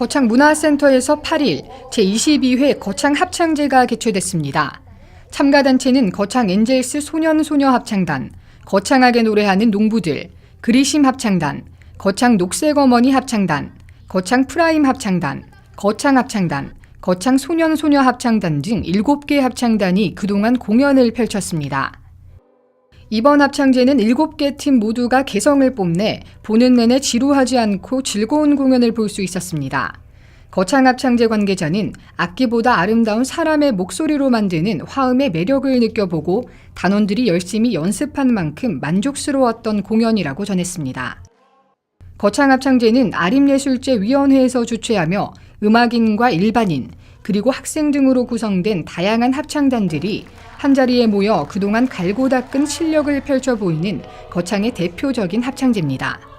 거창 문화센터에서 8일 제22회 거창 합창제가 개최됐습니다. 참가단체는 거창 엔젤스 소년소녀 합창단, 거창하게 노래하는 농부들, 그리심 합창단, 거창 녹색 어머니 합창단, 거창 프라임 합창단, 거창 합창단, 거창 소년소녀 합창단 등 7개 합창단이 그동안 공연을 펼쳤습니다. 이번 합창제는 7개 팀 모두가 개성을 뽐내 보는 내내 지루하지 않고 즐거운 공연을 볼 수 있었습니다. 거창 합창제 관계자는 악기보다 아름다운 사람의 목소리로 만드는 화음의 매력을 느껴보고 단원들이 열심히 연습한 만큼 만족스러웠던 공연이라고 전했습니다. 거창 합창제는 아림예술제위원회에서 주최하며 음악인과 일반인, 그리고 학생 등으로 구성된 다양한 합창단들이 한자리에 모여 그동안 갈고 닦은 실력을 펼쳐 보이는 거창의 대표적인 합창제입니다.